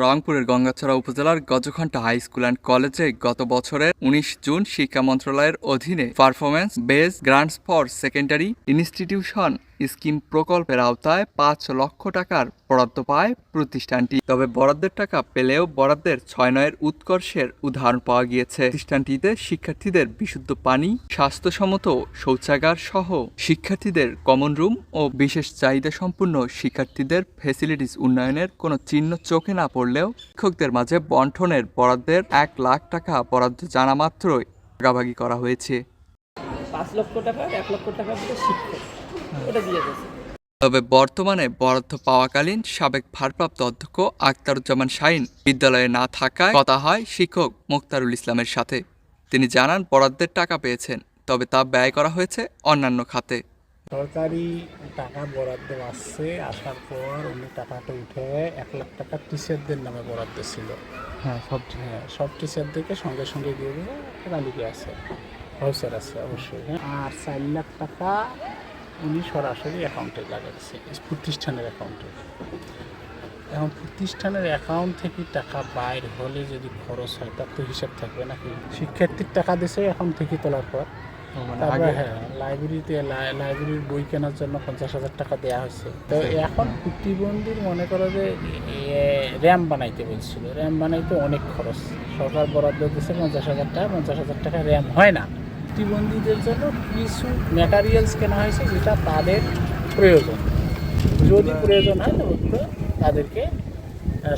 রংপুরের গঙ্গাছড়া উপজেলার গজখণ্ডা high school and কলেজে গত বছরের উনিশ জুন শিক্ষা মন্ত্রণালয়ের অধীনে performance base grants for secondary institution scheme প্রকল্পের আওতায় পাঁচ লক্ষ টাকার বরাদ্দ পায় প্রতিষ্ঠানটি। তবে বরাদ্দের টাকা পেলেও বরাদ্দের ছয় নয়ের উৎকর্ষের উদাহরণ পাওয়া গিয়েছে। প্রতিষ্ঠানটিতে শিক্ষার্থীদের বিশুদ্ধ পানি, স্বাস্থ্যসম্মত শৌচাগার সহ শিক্ষার্থীদের কমন রুম ও বিশেষ চাহিদা সম্পন্ন শিক্ষার্থীদের ফেসিলিটিস উন্নয়নের কোনো চিহ্ন চোখে না পড়লেও শিক্ষকদের মাঝে বন্টনের বরাদ্দের এক লাখ টাকা বরাদ্দ জানা মাত্রই ভাগাভাগি করা হয়েছে। পাঁচ লক্ষ টাকা, এক লক্ষ টাকা শিক্ষক। দিয়ে তবে বর্তমানে বরাদ্দ পাওয়াকালীন সাবেক ভারপ্রাপ্ত অধ্যক্ষ আখতারুজ্জামান শাহিন বিদ্যালয়ে না থাকায় কথা হয় শিক্ষক মুক্তারুল ইসলামের সাথে। তিনি জানান বরাদ্দের টাকা পেয়েছেন তবে তা ব্যয় করা হয়েছে অন্যান্য খাতে। সরকারি টাকা বরাদ্দ আসছে আসার পর উনি টাকাটা উঠে এক লাখ টাকা টিচারদের নামে বরাদ্দ ছিল। হ্যাঁ সব হ্যাঁ সব টিচারদেরকে সঙ্গে সঙ্গে দিয়ে দেবো আছে। ভাউচার আছে অবশ্যই। হ্যাঁ আর চার লাখ টাকা উনি সরাসরি অ্যাকাউন্টে লাগাচ্ছে প্রতিষ্ঠানের অ্যাকাউন্টে। এখন প্রতিষ্ঠানের অ্যাকাউন্ট থেকে টাকা বাইর হলে যদি খরচ হয় তার তো হিসাব থাকবে নাকি? শিক্ষার্থীর টাকা দিছে অ্যাকাউন্ট থেকে তোলার পর। হ্যাঁ লাইব্রেরিতে লাই- লাইব্রেরির বই কেনার জন্য পঞ্চাশ হাজার টাকা দেওয়া হয়েছে। তো এখন প্রতিবন্ধীর মনে করো যে র্যাম বানাইতে বলছিল। র্যাম বানাইতে অনেক খরচ। সরকার বরাদ্দ দিচ্ছে পঞ্চাশ হাজার টাকা পঞ্চাশ হাজার টাকা র্যাম হয় না। প্রতিবন্ধীদের জন্য কিছু ম্যাটারিয়ালস কেনা হয়েছে যেটা তাদের প্রয়োজন। যদি প্রয়োজন হয় তো তাদেরকে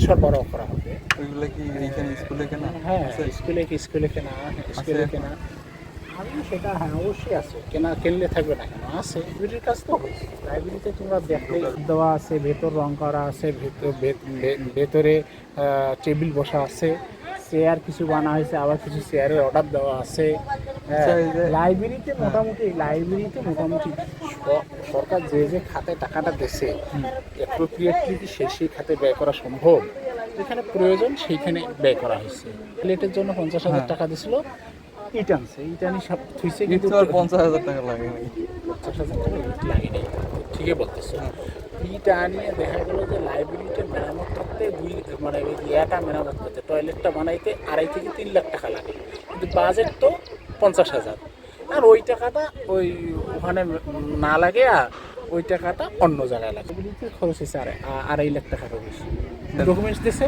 সরবরাহ করা হবে। ওইগুলো কি এইখানে স্কুলে কেনা? হ্যাঁ স্কুলে কি স্কুলে কেনা? স্কুলে কেনা। আমি সেটা হ্যাঁ অবশ্যই আছে। কেনা কিনলে থাকবে না কেন? আছে। লাইব্রেরির কাজ তো লাইব্রেরিতে তোমরা দেওয়া আছে ভেতর রং করা আছে ভেতর ভেতরে টেবিল বসা আছে। চেয়ার কিছু বানা হয়েছে আবার কিছু চেয়ারের অর্ডার দেওয়া আছে। লাইব্রেরিতে মোটামুটি লাইব্রেরিতে মোটামুটি সরকার যে যে খাতে টাকাটা দেছে অ্যাপ্রোপ্রিয়েটলি কি সেই সেই খাতে ব্যয় করা সম্ভব যেখানে প্রয়োজন সেইখানে ব্যয় করা হয়েছে। প্লেটের জন্য পঞ্চাশ হাজার টাকা দিছিল। ইট আনছে ইট আনি সব থুইছে কিন্তু পঞ্চাশ হাজার টাকা লাগে নাই। পঞ্চাশ হাজার টাকা ইট লাগেনি ঠিকই বলতেছে। ইট আনিয়ে দেখা গেল যে লাইব্রেরিটা মেরামত করতে দুই মানে ওই ইয়াটা মেরামত করতে টয়লেটটা বানাইতে আড়াই থেকে তিন লাখ টাকা লাগে। কিন্তু বাজেট তো পঞ্চাশ হাজার। আর ওই টাকাটা ওই ওখানে না লাগে আর ওই টাকাটা অন্য জায়গায় লাগে। খরচ হয়েছে আড়াই আ- আড়াই লাখ টাকারও বেশি ডকুমেন্টস দিছে?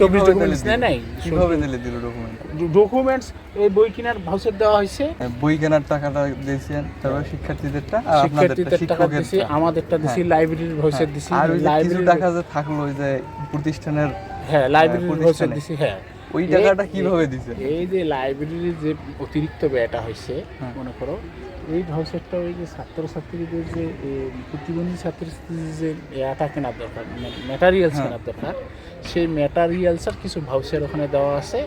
ডকুমেন্টস দিলে? নেয় নাই? কীভাবে দিলে দিল ডকুমেন্ট ডকুমেন্টস এই বই কেনার ভাউচার দেওয়া হয়েছে। বই কেনার টাকাটা দিয়েছেন তারপর শিক্ষার্থীদেরটা শিক্ষার্থীদের টাকা দিছি আমাদেরটা দিছি লাইব্রেরির ভাউচার দিছি আর ওই যে কিছু টাকা যে থাকল ওই যে প্রতিষ্ঠানের হ্যাঁ লাইব্রেরির ভাউচার। দিছি হ্যাঁ। ওই টাকাটা কীভাবে দিছে? এই যে লাইব্রেরির যে অতিরিক্ত ব্যয়টা হয়েছে হ্যাঁ। মনে করো এই ভাউচারটা ওই যে ছাত্রছাত্রীদের যে প্রতিবন্ধী ছাত্রছাত্রীদের যে এটা কেনার দরকার ম্যাটারিয়ালস হ্যাঁ। কেনার দরকার সেই ম্যাটারিয়ালসের কিছু ভাউচার ওখানে দেওয়া আছে।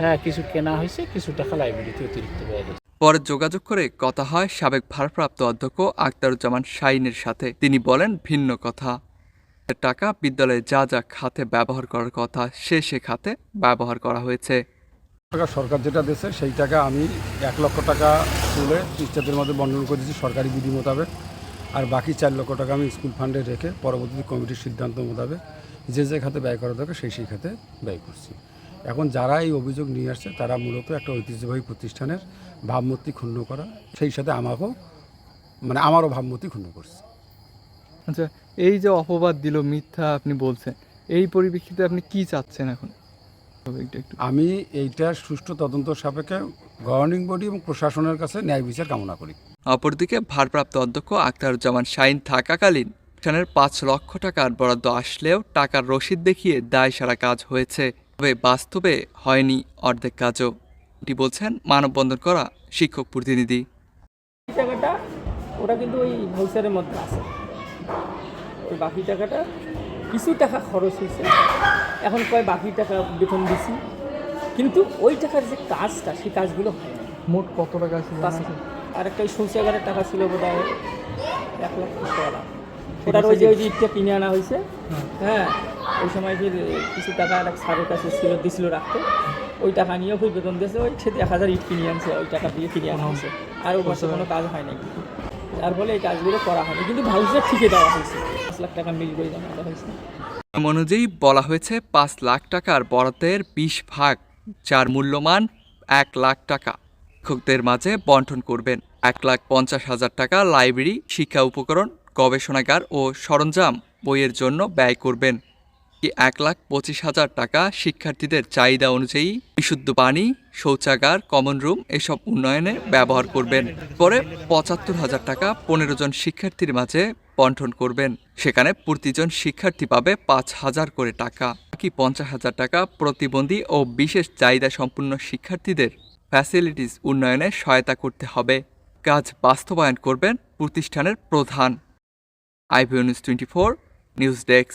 হ্যাঁ কিছু কেনা হয়েছে কিছু টাকা লাইব্রেরিতে অতিরিক্ত ব্যয় হয়েছে। পরে যোগাযোগ করে কথা হয় সাবেক ভারপ্রাপ্ত অধ্যক্ষ আখতারুজ্জামান শাইনের সাথে। তিনি বলেন ভিন্ন কথা। টাকা বিদ্যালয়ে যা যা খাতে ব্যবহার করার কথা সে সে খাতে ব্যবহার করা হয়েছে। টাকা সরকার যেটা দিয়েছে সেই টাকা আমি এক লক্ষ টাকা তুলে টিচারদের মধ্যে বন্টন করে দিয়েছি সরকারি বিধি মোতাবেক। আর বাকি চার লক্ষ টাকা আমি স্কুল ফান্ডে রেখে পরবর্তী কমিটির সিদ্ধান্ত মোতাবেক যে যে খাতে ব্যয় করা দরকার সেই সেই খাতে ব্যয় করছি। এখন যারা এই অভিযোগ নিয়ে আসছে তারা মূলত একটা ঐতিহ্যবাহী প্রতিষ্ঠানের ভাবমূর্তি ক্ষুণ্ণ করা সেই সাথে আমাকেও মানে আমারও ভাবমূর্তি ক্ষুণ্ণ করছে। আচ্ছা এই যে অপবাদ দিল মিথ্যা আপনি বলছেন এই পরিপ্রেক্ষিতে আপনি কি চাচ্ছেন এখন? আমি এইটা সুষ্ঠু তদন্ত সাপেক্ষে গভর্নিং বডি এবং প্রশাসনের কাছে ন্যায় বিচার কামনা করি। অপরদিকে ভারপ্রাপ্ত অধ্যক্ষ আখতারুজ্জামান শাইন থাকাকালীন প্রতিষ্ঠানের পাঁচ লক্ষ টাকার বরাদ্দ আসলেও টাকার রসিদ দেখিয়ে দায় সারা কাজ হয়েছে তবে বাস্তবে হয়নি অর্ধেক কাজও। এটি বলছেন মানববন্ধন করা শিক্ষক প্রতিনিধি। ওটা কিন্তু ওই ভাউচারের মধ্যে আছে। ওই বাকি টাকাটা কিছু টাকা খরচ হয়েছে। এখন কয় বাকি টাকা বেতন দিছি। কিন্তু ওই টাকার যে কাজটা সেই কাজগুলো হয় না। মোট কত টাকা ছিল আর একটা ওই শৌচাগারের টাকা ছিল বোধ হয় এক লক্ষ টাকা। ওটার ওই যে ওই যে ইটটা কিনে আনা হয়েছে। হ্যাঁ। ওই সময় যে কিছু টাকা এক স্যারের কাছে ছিল দিছিল রাখতে। ওই টাকা নিয়েও খুব বেতন দিয়েছে ওই সেটি এক হাজার ইট কিনে আনছে ওই টাকা দিয়ে কিনে আনা হয়েছে। আর ওর পাশে কোনো কাজ হয় নাই। যার ফলে এই কাজগুলো করা হয়নি। কিন্তু ভাউচার ঠিকই দেওয়া হয়েছে। লাখ টাকা মিল করে দেওয়া হয়েছে। নিয়ম অনুযায়ী বলা হয়েছে পাঁচ লাখ টাকার বরাদ্দের বিশ ভাগ, যার মূল্যমান এক লাখ টাকা। শিক্ষকদের মাঝে বন্টন করবেন। এক লাখ পঞ্চাশ হাজার টাকা লাইব্রেরি, শিক্ষা উপকরণ, গবেষণাগার ও সরঞ্জাম বইয়ের জন্য ব্যয় করবেন। এক লাখ পঁচিশ হাজার টাকা শিক্ষার্থীদের চাহিদা অনুযায়ী বিশুদ্ধ পানি, শৌচাগার কমন রুম এসব উন্নয়নে ব্যবহার করবেন। পরে পঁচাত্তর হাজার টাকা পনেরো জন শিক্ষার্থীর মাঝে বন্টন করবেন। সেখানে প্রতিজন শিক্ষার্থী পাবে পাঁচ হাজার করে টাকা। বাকি পঞ্চাশ হাজার টাকা প্রতিবন্ধী ও বিশেষ চাহিদা সম্পন্ন শিক্ষার্থীদের ফ্যাসিলিটিস উন্নয়নে সহায়তা করতে হবে। কাজ বাস্তবায়ন করবেন প্রতিষ্ঠানের প্রধান। আইভিও news twenty four, news desk.